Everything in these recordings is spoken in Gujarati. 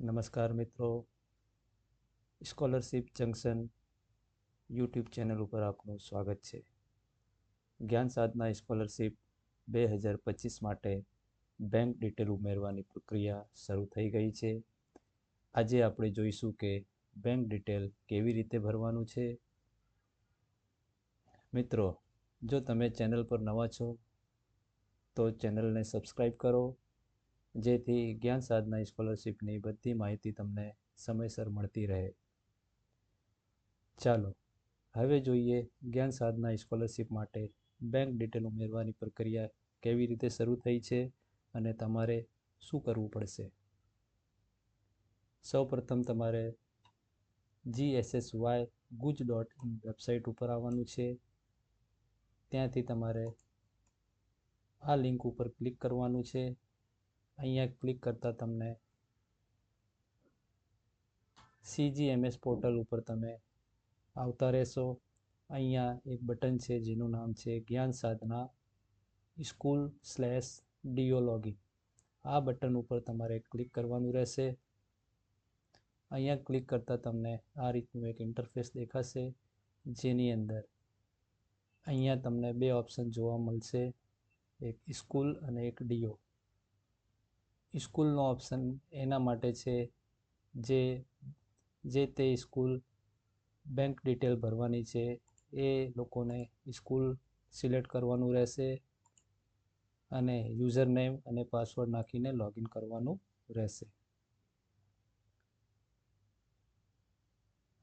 નમસ્કાર મિત્રો. સ્કોલરશિપ જંકશન યુટ્યુબ ચેનલ ઉપર આપનું સ્વાગત છે. જ્ઞાન સાધના સ્કોલરશિપ બે હજાર પચીસ માટે બેંક ડિટેલ ઉમેરવાની પ્રક્રિયા શરૂ થઈ ગઈ છે. આજે આપણે જોઈશું કે બેંક ડિટેલ કેવી રીતે ભરવાનું છે. મિત્રો, જો તમે ચેનલ પર નવા છો, તો ચેનલને સબસ્ક્રાઈબ કરો. જેથી જ્ઞાન સાધના સ્કોલરશિપની બધી માહિતી તમને સમયસર મળતી રહે. ચાલો, હવે જોઈએ જ્ઞાન સાધના સ્કોલરશિપ માટે બેંક ડિટેલ ઉમેરવાની પ્રક્રિયા કેવી રીતે શરૂ થઈ છે અને તમારે શું કરવું પડશે? સૌપ્રથમ તમારે GSSY guj dot in website ઉપર આવવાનું છે. ત્યાંથી તમારે આ લિંક ઉપર ક્લિક કરવાનું છે. અહીંયા ક્લિક કરતાં તમને સીજીએમએસ પોર્ટલ ઉપર તમે આવતા રહેશો. અહીંયા એક બટન છે જેનું નામ છે Gyan Sadhana school slash DO login આ બટન ઉપર તમારે ક્લિક કરવાનું રહેશે. અહીંયા ક્લિક કરતાં તમને આ રીતનું એક ઇન્ટરફેસ દેખાશે, જેની અંદર અહીંયા તમને બે ઓપ્શન જોવા મળશે, એક સ્કૂલ અને એક ડીઓ સ્કૂલનો ઓપ્શન એના માટે છે જે જે તે સ્કૂલ બેંક ડિટેલ ભરવાની છે. એ લોકોને સ્કૂલ સિલેક્ટ કરવાનું રહેશે અને યુઝર નેમ અને પાસવર્ડ નાખીને લોગિન કરવાનું રહેશે.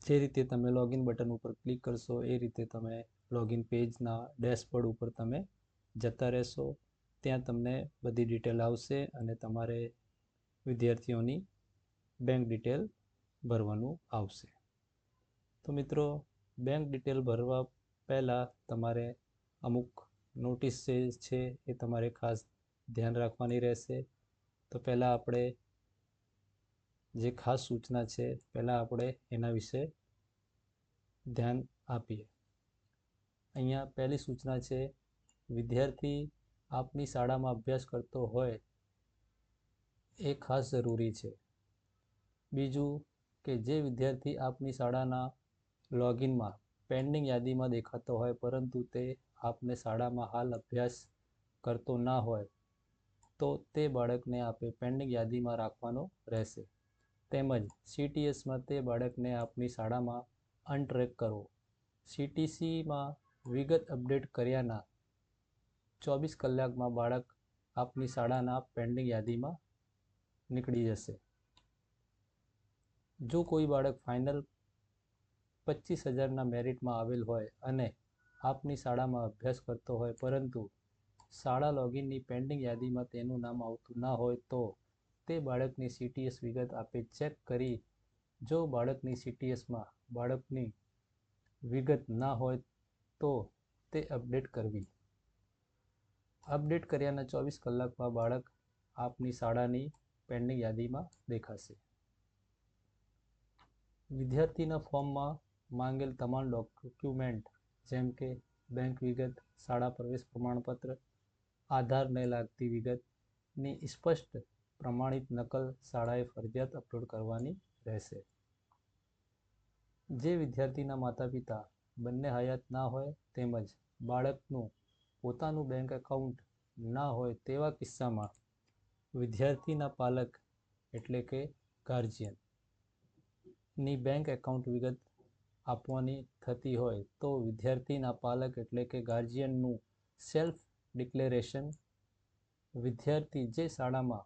જે રીતે તમે લોગિન બટન ઉપર ક્લિક કરશો, એ રીતે તમે લોગિન પેજના ડેશબોર્ડ ઉપર તમે જતા રહેશો. ત્યાં તમને બધી ડિટેલ આવશે અને તમારે વિદ્યાર્થીઓની બેંક ડિટેલ ભરવાનું આવશે. તો મિત્રો બેંક ડિટેલ ભરવા પહેલાં તમારે અમુક નોટિસ છે એ તમારે ખાસ ધ્યાન રાખવાની રહેશે. તો પહેલાં આપણે જે ખાસ સૂચના છે, પહેલાં આપણે એના વિશે ધ્યાન આપીએ. અહીંયા પહેલી સૂચના છે, વિદ્યાર્થી આપની શાળામાં અભ્યાસ કરતો હોય એ ખાસ જરૂરી છે. બીજું કે જે વિદ્યાર્થી આપની શાળાના લોગિનમાં પેન્ડિંગ યાદીમાં દેખાતો હોય પરંતુ તે આપને શાળામાં હાલ અભ્યાસ કરતો ના હોય, તો તે બાળકને આપે પેન્ડિંગ યાદીમાં રાખવાનો રહેશે. તેમજ સીટીએસમાં તે બાળકને આપની શાળામાં અનટ્રેક કરવો. સીટીસીમાં વિગત અપડેટ કર્યાના ચોવીસ કલાકમાં બાળક આપની શાળાના પેન્ડિંગ યાદીમાં નીકળી જશે. જો કોઈ બાળક ફાઇનલ પચીસ હજારના મેરિટમાં આવેલ હોય અને આપની શાળામાં અભ્યાસ કરતો હોય, પરંતુ શાળા લોગિનની પેન્ડિંગ યાદીમાં તેનું નામ આવતું ના હોય, તો તે બાળકની સીટીએસ વિગત આપે ચેક કરી. જો બાળકની સીટીએસમાં બાળકની વિગત ના હોય, તો તે અપડેટ કરવી. અપડેટ કર્યાના ચોવીસ કલાકમાં બાળક આપની શાળાની પેન્ડિંગ યાદીમાં દેખાશે. વિદ્યાર્થીના ફોર્મમાં માંગેલ તમામ ડોક્યુમેન્ટ જેમ કે બેંક વિગત, શાળા પ્રવેશ પ્રમાણપત્ર આધારને લાગતી વિગતની સ્પષ્ટ પ્રમાણિત નકલ શાળાએ ફરજિયાત અપલોડ કરવાની રહેશે. જે વિદ્યાર્થીના માતા પિતા બંને હયાત ના હોય તેમજ બાળકનું પોતાનું બેંક એકાઉન્ટ ના હોય તેવા કિસ્સામાં વિદ્યાર્થીના પાલક એટલે કે ગાર્જિયનની બેંક એકાઉન્ટ વિગત આપવાની થતી હોય તો વિદ્યાર્થીના પાલક એટલે કે ગાર્જિયનનું સેલ્ફ ડિક્લેરેશન વિદ્યાર્થી જે શાળામાં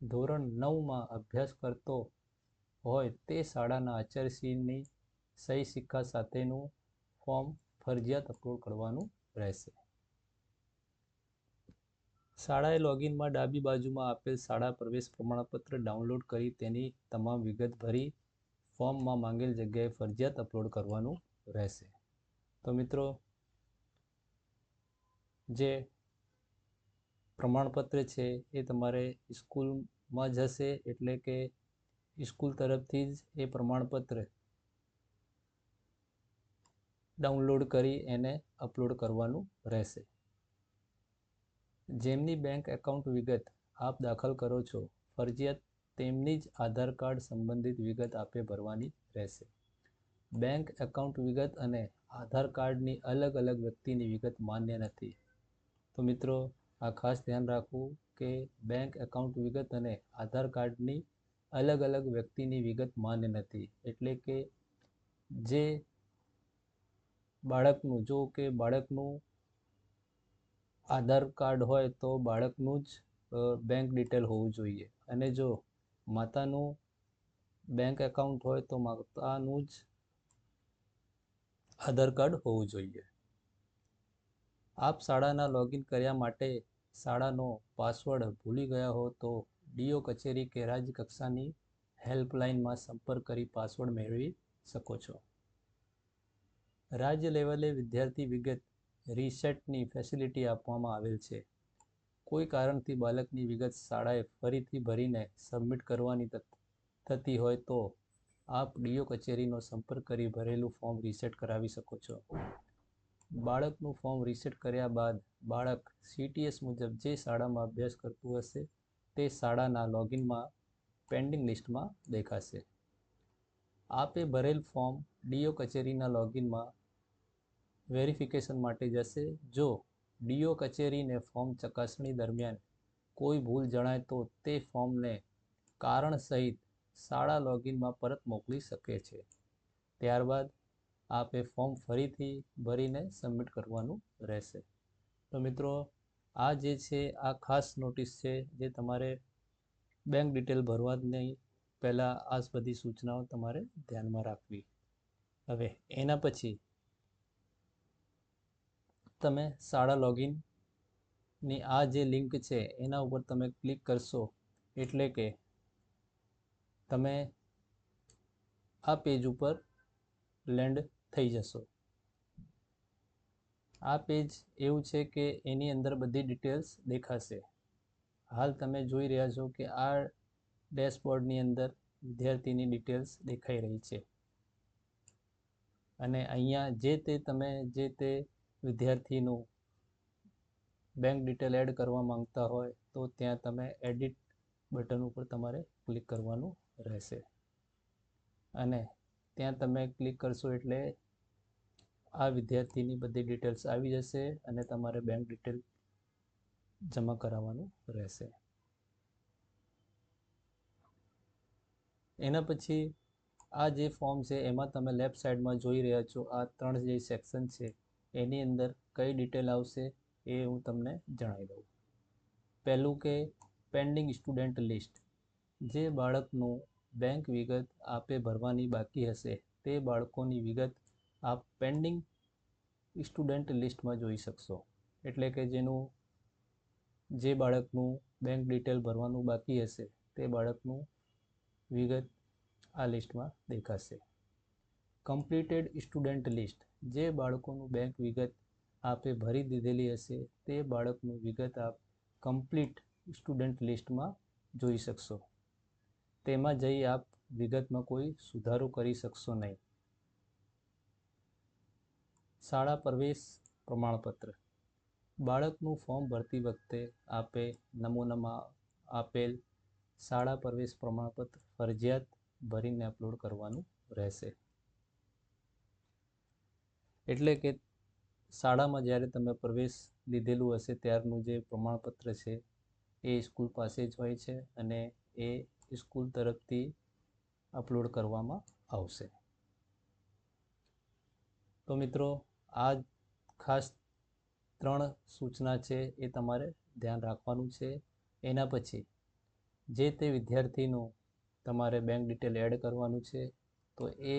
ધોરણ નવમાં અભ્યાસ કરતો હોય તે શાળાના આચાર્યશ્રીની સહી સિક્કા સાથેનું ફોર્મ ફરજિયાત અપલોડ કરવાનું રહેશે. શાળાએ લોગિનમાં ડાબી બાજુમાં આપેલ શાળા પ્રવેશ પ્રમાણપત્ર ડાઉનલોડ કરી તેની તમામ વિગત ભરી ફોર્મમાં માંગેલ જગ્યાએ ફરજિયાત અપલોડ કરવાનું રહેશે. તો મિત્રો, જે પ્રમાણપત્ર છે એ તમારે સ્કૂલમાં જશે એટલે કે સ્કૂલ તરફથી જ એ પ્રમાણપત્ર ડાઉનલોડ કરી એને અપલોડ કરવાનું રહેશે. જેમની બેંક એકાઉન્ટ વિગત આપ દાખલ કરો છો, ફરજિયાત તેમની જ આધાર કાર્ડ સંબંધિત વિગત આપે ભરવાની રહેશે. બેંક એકાઉન્ટ વિગત અને આધાર કાર્ડની અલગ અલગ વ્યક્તિની વિગત માન્ય નથી. તો મિત્રો, આ ખાસ ધ્યાન રાખવું કે બેંક એકાઉન્ટ વિગત અને આધાર કાર્ડની અલગ અલગ વ્યક્તિની વિગત માન્ય નથી. એટલે કે જે બાળકનું, જો કે બાળકનું આધાર કાર્ડ હોય તો બાળકનું જ બેંક ડિટેલ હોવું જોઈએ. અને જો માતાનું બેંક એકાઉન્ટ હોય તો માતાનું જ આધાર કાર્ડ હોવું જોઈએ. આપ શાળાના લોગિન કર્યા માટે શાળાનો પાસવર્ડ ભૂલી ગયા હો તો ડીઓ કચેરી કે રાજ્ય કક્ષાની હેલ્પલાઇનમાં સંપર્ક કરી પાસવર્ડ મેળવી શકો છો. રાજ્ય લેવલે વિદ્યાર્થી વિગત રીસેટની ફેસિલિટી આપવામાં આવેલ છે. કોઈ કારણથી બાળકની વિગત શાળાએ ફરીથી ભરીને સબમિટ કરવાની થતી હોય તો આપ ડીઓ કચેરીનો સંપર્ક કરી ભરેલું ફોર્મ રીસેટ કરાવી શકો છો. બાળકનું ફોર્મ રીસેટ કર્યા બાદ બાળક સીટીએસ મુજબ જે શાળામાં અભ્યાસ કરતું હશે તે શાળાના લોગિનમાં પેન્ડિંગ લિસ્ટમાં દેખાશે. આપે ભરેલ ફોર્મ ડીઓ કચેરીના લોગિનમાં વેરિફિકેશન માટે જશે. જો ડીઓ કચેરીને ફોર્મ ચકાસણી દરમિયાન કોઈ ભૂલ જણાય તો તે ફોર્મને કારણ સહિત શાળા લોગિનમાં પરત મોકલી શકે છે. ત્યારબાદ આપે ફોર્મ ફરીથી ભરીને સબમિટ કરવાનું રહેશે. તો મિત્રો, આ જે છે, આ ખાસ નોટિસ છે જે તમારે બેંક ડિટેલ ભરવાની પહેલાં આ બધી સૂચનાઓ તમારે ધ્યાનમાં રાખવી. હવે એના પછી તમે શાળા લોગિનની આ જે લિંક છે, એના ઉપર તમે ક્લિક કરશો, એટલે કે તમે આ પેજ ઉપર લેન્ડ થઈ જશો. આ પેજ એવું છે કે એની અંદર બધી ડિટેલ્સ દેખાશે. હાલ તમે જોઈ રહ્યા છો કે આ ડેશબોર્ડની અંદર વિદ્યાર્થીની ડિટેલ્સ દેખાઈ રહી છે. અને અહીંયા જે તે તમે જે તે વિદ્યાર્થીનું બેંક ડિટેલ એડ કરવા માંગતા હોય, તો ત્યાં તમે એડિટ બટન ઉપર તમારે ક્લિક કરવાનું રહેશે. અને ત્યાં તમે ક્લિક કરશો એટલે આ વિદ્યાર્થીની બધી ડિટેલ્સ આવી જશે અને તમારે બેંક ડિટેલ જમા કરાવવાનું રહેશે. એના પછી આ જે ફોર્મ છે, એમાં તમે લેફ્ટ સાઈડમાં જોઈ રહ્યા છો, આ ત્રણ જે સેક્શન છે એની અંદર કઈ ડિટેલ આવશે એ હું તમને જણાવી દઉં. પહેલું કે પેન્ડિંગ સ્ટુડન્ટ લિસ્ટ જે બાળકનું બેંક વિગત આપે ભરવાની બાકી હશે, તે બાળકોની વિગત આપ પેન્ડિંગ સ્ટુડન્ટ લિસ્ટમાં જોઈ શકશો. એટલે કે જેનું, જે બાળકનું બેંક ડિટેલ ભરવાનું બાકી હશે, તે બાળકનું વિગત આ લિસ્ટમાં દેખાશે. કમ્પ્લીટેડ સ્ટુડન્ટ લિસ્ટ જે બાળકોનું બેંક વિગત આપે ભરી દીધેલી હશે, તે બાળકનું વિગત આપ કમ્પ્લીટ સ્ટુડન્ટ લિસ્ટમાં જોઈ શકશો. તેમાં જઈ આપ વિગતમાં કોઈ સુધારો કરી શકશો નહીં. શાળા પ્રવેશ પ્રમાણપત્ર. બાળકનું ફોર્મ ભરતી વખતે આપે નમૂનામાં આપેલ શાળા પ્રવેશ પ્રમાણપત્ર ફરજિયાત ભરીને અપલોડ કરવાનું રહેશે. એટલે કે શાળામાં જ્યારે તમે પ્રવેશ લીધેલું હશે, ત્યારનું જે પ્રમાણપત્ર છે એ સ્કૂલ પાસે જ હોય છે અને એ સ્કૂલ તરફથી અપલોડ કરવામાં આવશે. તો મિત્રો, આ ખાસ ત્રણ સૂચના છે એ તમારે ધ્યાન રાખવાનું છે. એના પછી, જે તે વિદ્યાર્થીનું તમારે બેંક ડિટેલ એડ કરવાનું છે, તો એ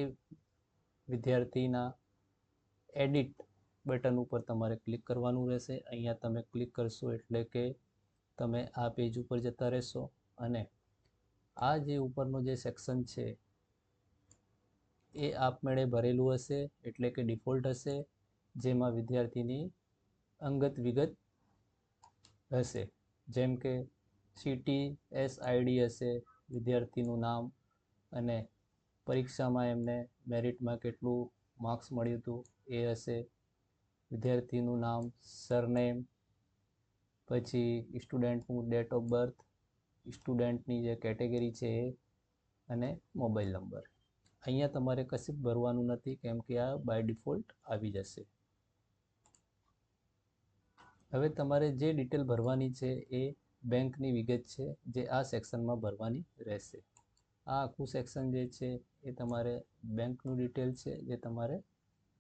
વિદ્યાર્થીના એડિટ બટન ઉપર તમારે ક્લિક કરવાનું રહેશે. અહીંયા તમે ક્લિક કરશો એટલે કે તમે આ પેજ ઉપર જતા રહેશો અને આ જે ઉપરનું જે સેક્શન છે, એ આપમેળે ભરેલું હશે એટલે કે ડિફોલ્ટ હશે, જેમાં વિદ્યાર્થીની અંગત વિગત હશે. જેમ કે સીટી એસ આઈડી હશે, વિદ્યાર્થીનું નામ અને પરીક્ષામાં એમને મેરિટમાં કેટલું માર્ક્સ મળ્યું હતું. એ હશે. વિદ્યાર્થીનું નામ, સરનેમ, પછી સ્ટુડન્ટનું ડેટ ઓફ બર્થ, સ્ટુડન્ટની જે કેટેગરી છે એ, અને મોબાઈલ નંબર. અહીંયા તમારે કશું ભરવાનું નથી, કેમ કે આ બાય ડિફોલ્ટ આવી જશે. હવે તમારે જે ડિટેલ ભરવાની છે એ બેંકની વિગત છે, જે આ સેક્શનમાં ભરવાની રહેશે. આ આખું સેક્શન જે છે એ તમારે બેંકનું ડિટેલ છે, જે તમારે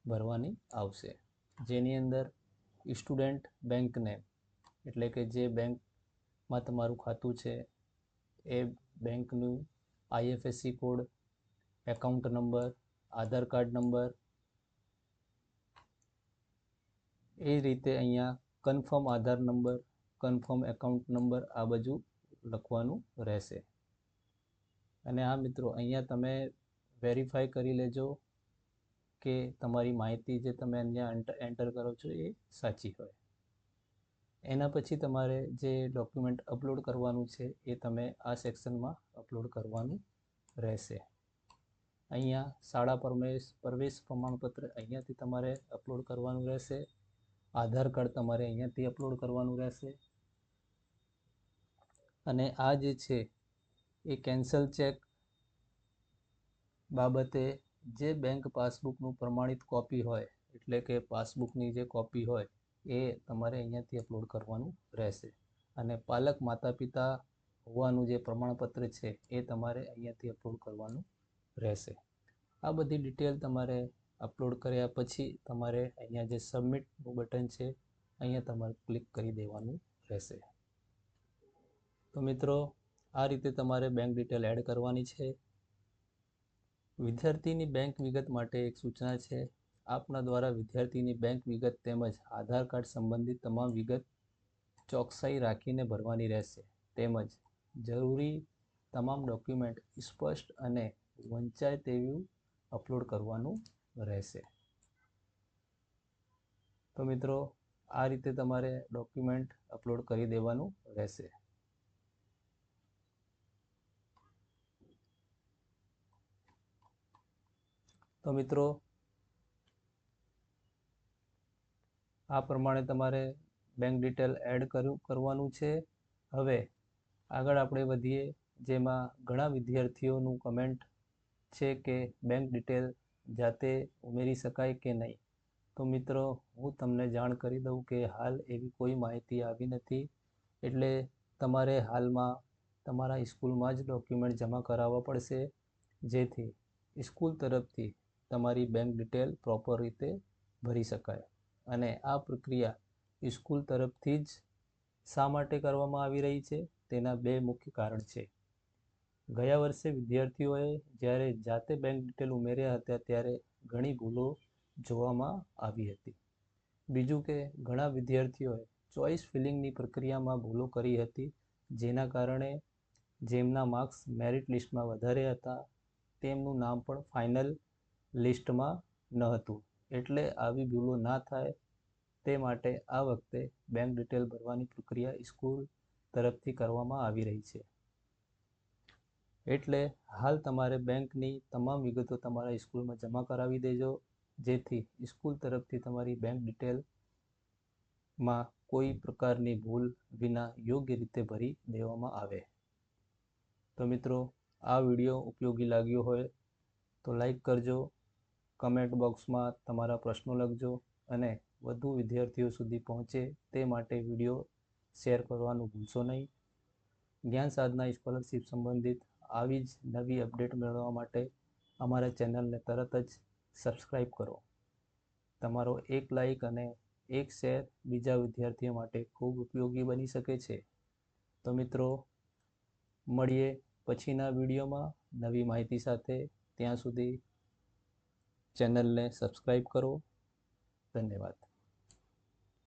ભરવાની આવશે. જેની અંદર સ્ટુડન્ટ બેંકને, એટલે કે જે બેંકમાં તમારું ખાતું છે, એ બેંકનું IFSC code, account number, Aadhaar card number, એ રીતે અહીંયા confirm Aadhaar number, confirm account number આ બાજુ લખવાનું રહેશે. અને આ મિત્રો, અહીંયા તમે વેરીફાઈ કરી લેજો કે તમારી માહિતી જે તમે અહીંયા એન્ટર કરો છો એ સાચી હોય. એના પછી તમારે જે ડોક્યુમેન્ટ અપલોડ કરવાનું છે એ તમે આ સેક્શનમાં અપલોડ કરવાનું રહેશે. અહીંયા શાળા પરમેશ, પ્રવેશ પ્રમાણપત્ર અહીંયાથી તમારે અપલોડ કરવાનું રહેશે. આધાર કાર્ડ તમારે અહીંયાથી અપલોડ કરવાનું રહેશે. અને આ જે છે એ કેન્સલ ચેક બાબતે જે બેંક પાસબુકનું પ્રમાણિત કોપી હોય, એટલે કે પાસબુકની જે કોપી હોય, એ તમારે અહીંયાથી અપલોડ કરવાનું રહેશે. અને પાલક માતા પિતા હોવાનું જે પ્રમાણપત્ર છે, એ તમારે અહીંયાથી અપલોડ કરવાનું રહેશે. આ બધી ડિટેલ તમારે અપલોડ કર્યા પછી તમારે અહીંયા જે સબમિટનું બટન છે, અહીંયા તમારે ક્લિક કરી દેવાનું રહેશે. તો મિત્રો, આ રીતે તમારે બેંક ડિટેલ એડ કરવાની છે. વિદ્યાર્થીની બેંક વિગત માટે એક સૂચના છે. આપના દ્વારા વિદ્યાર્થીની બેંક વિગત તેમજ આધાર કાર્ડ સંબંધિત તમામ વિગત ચોકસાઈ રાખીને ભરવાની રહેશે. તેમજ જરૂરી તમામ ડોક્યુમેન્ટ સ્પષ્ટ અને વંચાય તેવું અપલોડ કરવાનું રહેશે. તો મિત્રો, આ રીતે તમારે ડોક્યુમેન્ટ અપલોડ કરી દેવાનું રહેશે. તો મિત્રો, આ પ્રમાણે તમારે બેંક ડિટેલ એડ કરવાનું છે. હવે આગળ આપણે વધીએ, જેમાં ઘણા વિદ્યાર્થીઓનું કમેન્ટ છે કે બેંક ડિટેલ જાતે ઉમેરી શકાય કે નહીં. તો મિત્રો, હું તમને જાણ કરી દઉં કે હાલ એવી કોઈ માહિતી આવી નથી. એટલે તમારે હાલમાં તમારા સ્કૂલમાં જ ડોક્યુમેન્ટ જમા કરાવવા પડશે. જેથી સ્કૂલ તરફથી તમારી બેંક ડિટેલ પ્રોપર રીતે ભરી શકાય. અને આ પ્રક્રિયા સ્કૂલ તરફથી જ શા માટે કરવામાં આવી રહી છે? તેના બે મુખ્ય કારણ છે. ગયા વર્ષે વિદ્યાર્થીઓએ જ્યારે જાતે બેંક ડિટેલ ઉમેર્યા હતા ત્યારે ઘણી ભૂલો જોવામાં આવી હતી. બીજું કે ઘણા વિદ્યાર્થીઓએ ચોઇસ ફિલિંગની પ્રક્રિયામાં ભૂલો કરી હતી, જેના કારણે જેમના માર્ક્સ મેરિટ લિસ્ટમાં વધારે હતા, તેમનું નામ પણ ફાઇનલ લિસ્ટમાં ન હતું. એટલે આવી ભૂલો ના થાય તે માટે આ વખતે બેંક ડિટેલ ભરવાની પ્રક્રિયા સ્કૂલ તરફથી કરવામાં આવી રહી છે. એટલે હાલ તમારે બેંકની તમામ વિગતો તમારા સ્કૂલમાં જમા કરાવી દેજો. જેથી સ્કૂલ તરફથી તમારી બેંક ડિટેલમાં કોઈ પ્રકારની ભૂલ વિના યોગ્ય રીતે ભરી દેવામાં આવે. તો મિત્રો, આ વીડિયો ઉપયોગી લાગ્યો હોય તો લાઈક કરજો કમેન્ટ બોક્સમાં તમારા પ્રશ્નો લખજો અને વધુ વિદ્યાર્થીઓ સુધી પહોંચે તે માટે વીડિયો શેર કરવાનું ભૂલશો નહીં. જ્ઞાન સાધના સ્કોલરશીપ સંબંધિત આવી જ નવી અપડેટ મેળવવા માટે અમારા ચેનલને તરત જ સબસ્ક્રાઈબ કરો. તમારો એક લાઈક અને એક શેર બીજા વિદ્યાર્થીઓ માટે ખૂબ ઉપયોગી બની શકે છે. તો મિત્રો, મળીએ પછીના વિડીયોમાં નવી માહિતી સાથે. ત્યાં સુધી ચેનલને સબસ્ક્રાઈબ કરો. ધન્યવાદ.